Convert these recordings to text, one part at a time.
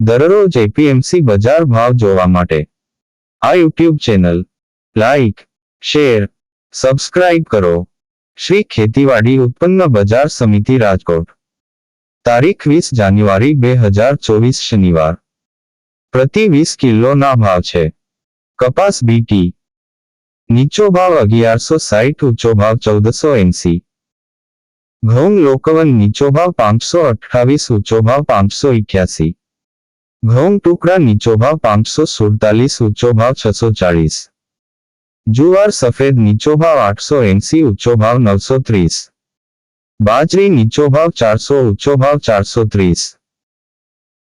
દરરોજ એપીએમસી બજાર ભાવ જોવા માટે. આ YouTube channel, like, share, subscribe કરો. શ્રી ખેતીવાડી ઉત્પન્ન બજાર સમિતિ રાજકોટ. તારીખ વીસ જાન્યુઆરી બે હજાર ચોવીસ શનિવાર. પ્રતિ વીસ કિલોના ભાવ છે. કપાસ બીટી નીચો ભાવ અગિયારસો સાઠ ઊંચો ભાવ ચૌદસો એંસી. ઘઉં લોકવન નીચો ભાવ પાંચસો અઠ્ઠાવીસ, ઊંચો ભાવ પાંચસો ઇઠ્યાસી ઘઉં ટુકડા નીચો ભાવ પાંચસો સુડતાલીસ ઊંચો ભાવ છસો ચાળીસ જુવાર સફેદ નીચો ભાવ આઠસો એંસી ઊંચો ભાવ નવસો ત્રીસ બાજરી નીચો ભાવ ચારસો ઊંચો ભાવ ચારસો ત્રીસ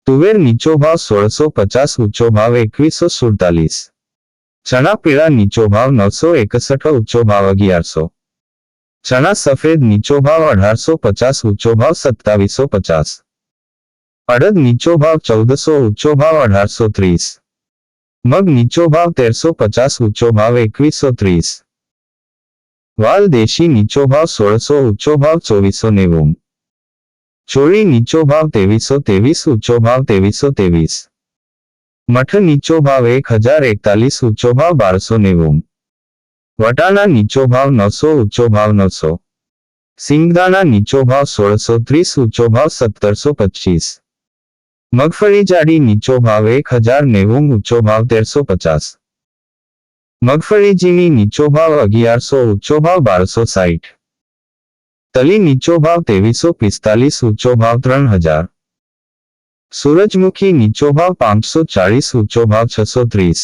તુવેર નીચો ભાવ સોળસો પચાસ ઊંચો ભાવ એકવીસો સુડતાલીસ ચણા પીળા નીચો ભાવ નવસો એકસઠ ઊંચો ભાવ અગિયારસો ચણા સફેદ નીચો ભાવ અઢારસો પચાસ ઊંચો ભાવ સત્તાવીસો પચાસ અડદ નીચો ભાવ ચૌદસો ઊંચો ભાવ અઢારસો ત્રીસ મગ નીચો ભાવ તેરસો પચાસ ઊંચો ભાવ એકવીસો ત્રીસ વાલ દેશી નીચો ભાવ સોળસો ઊંચો ભાવ ચોવીસો નેવું ચોળી નીચો ભાવ ત્રેવીસો ત્રેવીસ ઊંચો ભાવ ત્રેવીસો ત્રેવીસ મઠ નીચો ભાવ એક હજાર એકતાલીસ ઊંચો ભાવ બારસો નેવું વટાણા નીચો ભાવ નવસો ઊંચો ભાવ નવસો સિંગદાણા નીચો ભાવ સોળસો ત્રીસ ઊંચો ભાવ સત્તરસો પચીસ મગફળી જાડી નીચો ભાવ એક હજાર નેવું ઊંચો ભાવ તેરસો પચાસ મગફળી ઝીણી નીચો ભાવ અગિયારસો ઊંચો ભાવ બારસો સાઠ તલી નીચો ભાવ ત્રેવીસો પિસ્તાલીસ ઊંચો ભાવ ત્રણ હજાર સૂરજમુખી નીચો ભાવ પાંચસો ચાળીસ ઊંચો ભાવ છસો ત્રીસ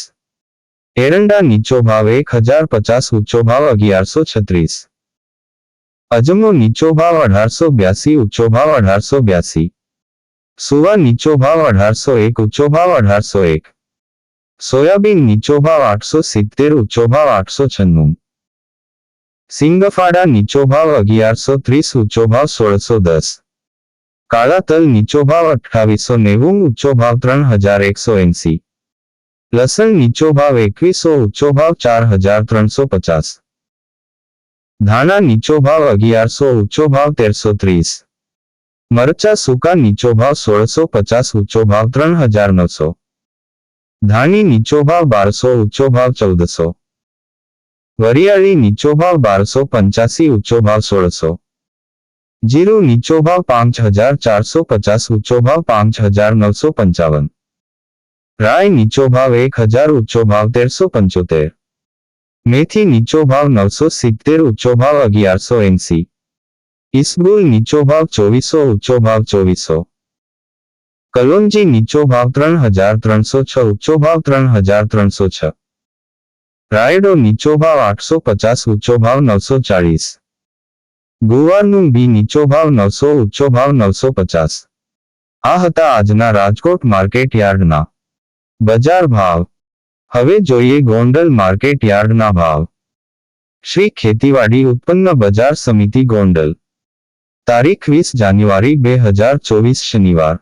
એરંડા નીચો ભાવ એક હજાર પચાસ ઊંચો ભાવ અગિયારસો છત્રીસ અજમો નીચો ભાવ અઢારસો બ્યાસી ઊંચો ભાવ અઢારસો બ્યાસી સુવા નીચો ભાવ અઢારસો એક, ઊંચો ભાવ અઢારસો એક. સોયાબીન નીચો ભાવ આઠસો સિત્તેર, ઊંચો ભાવ આઠસો છન્નું. સિંગફાડા નીચો ભાવ અગિયારસો ત્રીસ, ઊંચો ભાવ સોળસો દસ. કાળા તલ નીચો ભાવ અઠાવીસો નેવું, ઊંચો ભાવ ત્રણ હજાર એકસો એંસી. લસણ નીચો ભાવ એકવીસો, ઊંચો ભાવ ચાર હજાર ત્રણસો પચાસ. ધાણા નીચો ભાવ અગિયારસો, ઊંચો ભાવ તેરસો ત્રીસ. મરચા સૂકા નીચો ભાવ સોળસો પચાસ ઊંચો ભાવ ત્રણ હજાર નવસો ધાણી નીચો ભાવ બારસો ઊંચો ભાવ ચૌદસો વરિયાળી નીચો ભાવ બારસો પંચ્યાસી ઊંચો ભાવ સોળસો જીરું નીચો ભાવ પાંચ હજાર ચારસો પચાસ ઊંચો ભાવ પાંચ હજાર નવસો પંચાવન રાય નીચો ભાવ એક હજાર ઊંચો ભાવ તેરસો પંચોતેર મેથી નીચો ભાવ નવસો સિત્તેર ઊંચો ભાવ અગિયારસો એંસી ઇસબુલ નીચો ભાવ ચોવીસો ઊંચો ભાવ ચોવીસો. કલોનજી નીચો ભાવ ત્રણ હજાર ત્રણસો છ ઊંચો ભાવ ત્રણ હજાર ત્રણસો છ. રાયડો નીચો ભાવ આઠસો પચાસ ઊંચો ભાવ નવસો ચાળીસ. ગુવારનું બી નીચો ભાવ નવસો ઊંચો ભાવ નવસો પચાસ. આ હતા આજના રાજકોટ માર્કેટ યાર્ડના બજાર ભાવ. હવે જોઈએ ગોંડલ માર્કેટ યાર્ડના ભાવ. શ્રી ખેતીવાડી ઉત્પન્ન બજાર સમિતિ ગોંડલ. તારીખ વીસ જાન્યુઆરી બે હજાર ચોવીસ શનિવાર.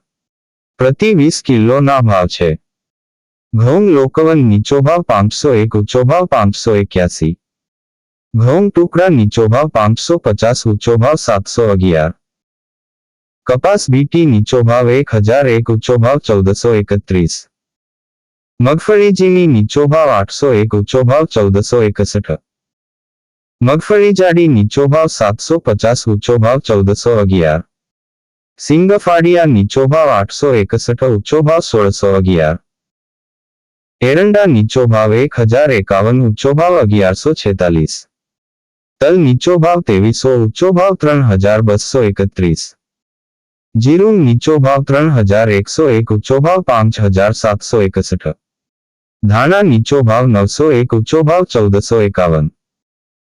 પ્રતિ વીસ કિલોના ભાવ છે. ઘઉં લોકવન નીચો ભાવ પાંચસો એક ઊંચો ભાવ પાંચસો એક્યાસી. ઘઉં ટુકડા નીચો ભાવ પાંચસો પચાસ ઊંચો ભાવ સાતસો અગિયાર. કપાસ બીટી નીચો ભાવ એક હજાર એક ઊંચો ભાવ ચૌદસો એકત્રીસ. મગફળીજીની નીચો ભાવ આઠસો એક ઊંચો ભાવ ચૌદસો એકસઠ. મગફળી જાડી નીચો ભાવ સાતસો પચાસ ઊંચો ભાવ ચૌદસો અગિયાર સિંગફાડિયા નીચો ભાવ આઠસો એકસઠ ઊંચો ભાવ સોળસો અગિયાર એરંડા નીચો ભાવ એક હજાર એકાવન ઊંચો ભાવ અગિયારસો છેતાલીસ તલ નીચો ભાવ ત્રેવીસો ઊંચો ભાવ ત્રણ હજાર બસો એકત્રીસ જીરું નીચો ભાવ ત્રણ હજાર એકસો એક ઊંચો ભાવ પાંચ હજાર સાતસો એકસઠ ધાણા નીચો ભાવ નવસો એક ઊંચો ભાવ ચૌદસો એકાવન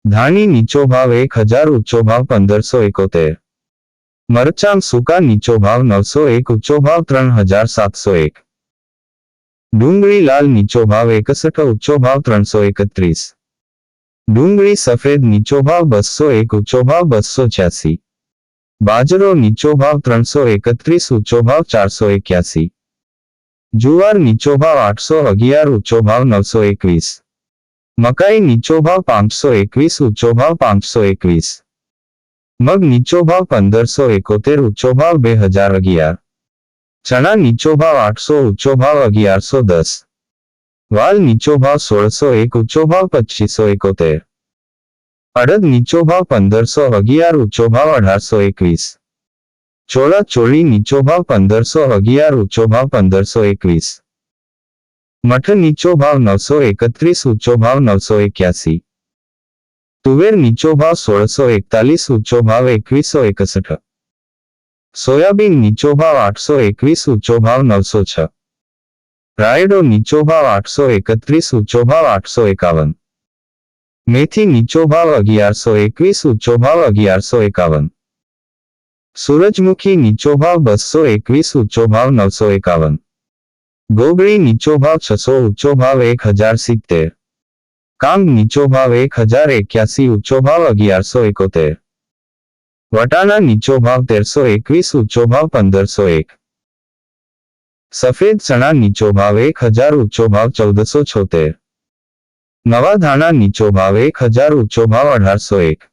ધાણી નીચો ભાવ એક હજાર ઊંચો ભાવ પંદરસો એકોતેર મરચાં સૂકા નીચો ભાવ નવસો એક ઊંચો ભાવ ત્રણ હજાર સાતસો એક ડુંગળી લાલ નીચો ભાવ એકસઠ ઊંચો ભાવ ત્રણસો એકત્રીસ ડુંગળી સફેદ નીચો ભાવ બસો એક ઊંચો ભાવ બસો છ્યાસી બાજરો નીચો ભાવ ત્રણસો એકત્રીસ ઊંચો ભાવ ચારસો એક્યાસી જુવાર નીચો ભાવ આઠસો અગિયાર ઊંચો ભાવ નવસો એકવીસ મકાઈ નીચો ભાવ પાંચસો એકવીસ ઊંચો ભાવ પાંચસો એકવીસ મગ નીચો ભાવ પંદરસો એકોતેર ઊંચો ભાવ બે હજાર અગિયાર ચણા નીચો ભાવ આઠસો ઊંચો ભાવ અગિયારસો દસ વાલ નીચો ભાવ સોળસો એક ઊંચો ભાવ પચીસો એકોતેર અડદ નીચો ભાવ પંદરસો અગિયાર ઊંચો ભાવ અઢારસો એકવીસ ચોળા ચોળી નીચો ભાવ પંદરસો અગિયાર ઊંચો ભાવ પંદરસો એકવીસ મઠ નીચો ભાવ નવસો એકત્રીસ, ઊંચો ભાવ નવસો એક્યાસી. તુવેર નીચો ભાવ સોળસો એકતાલીસ, ઊંચો ભાવ એકવીસો એકસઠ. સોયાબીન નીચો ભાવ આઠસો એકવીસ, ઊંચો ભાવ નવસો છ. રાયડો નીચો ભાવ આઠસો એકત્રીસ, ઊંચો ભાવ આઠસો એકાવન. મેથી નીચો ભાવ અગિયારસો એકવીસ, ઊંચો ભાવ અગિયારસો એકાવન. સૂરજમુખી નીચો ભાવ બસો એકવીસ, ઊંચો ભાવ નવસો એકાવન. ગોગળી નીચો ભાવ છસો ઊંચો ભાવ એક હજાર સિત્તેર. કામ નીચો ભાવ એક હજાર એક્યાસી ઊંચો ભાવ અગિયારસો એકોતેર. વટાણા નીચો ભાવ તેરસો એકવીસ ઊંચો ભાવ પંદરસો એક. સફેદ ચણા નીચો ભાવ એક હજાર ઊંચો ભાવ ચૌદસો છોતેર. નવા ધાણા નીચો ભાવ એક હજાર ઊંચો ભાવ અઢારસો એક.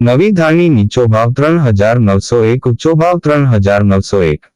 નવી ધાણી નીચો ભાવ ત્રણ હજાર નવસો એક ઊંચો ભાવ ત્રણ હજાર નવસો એક.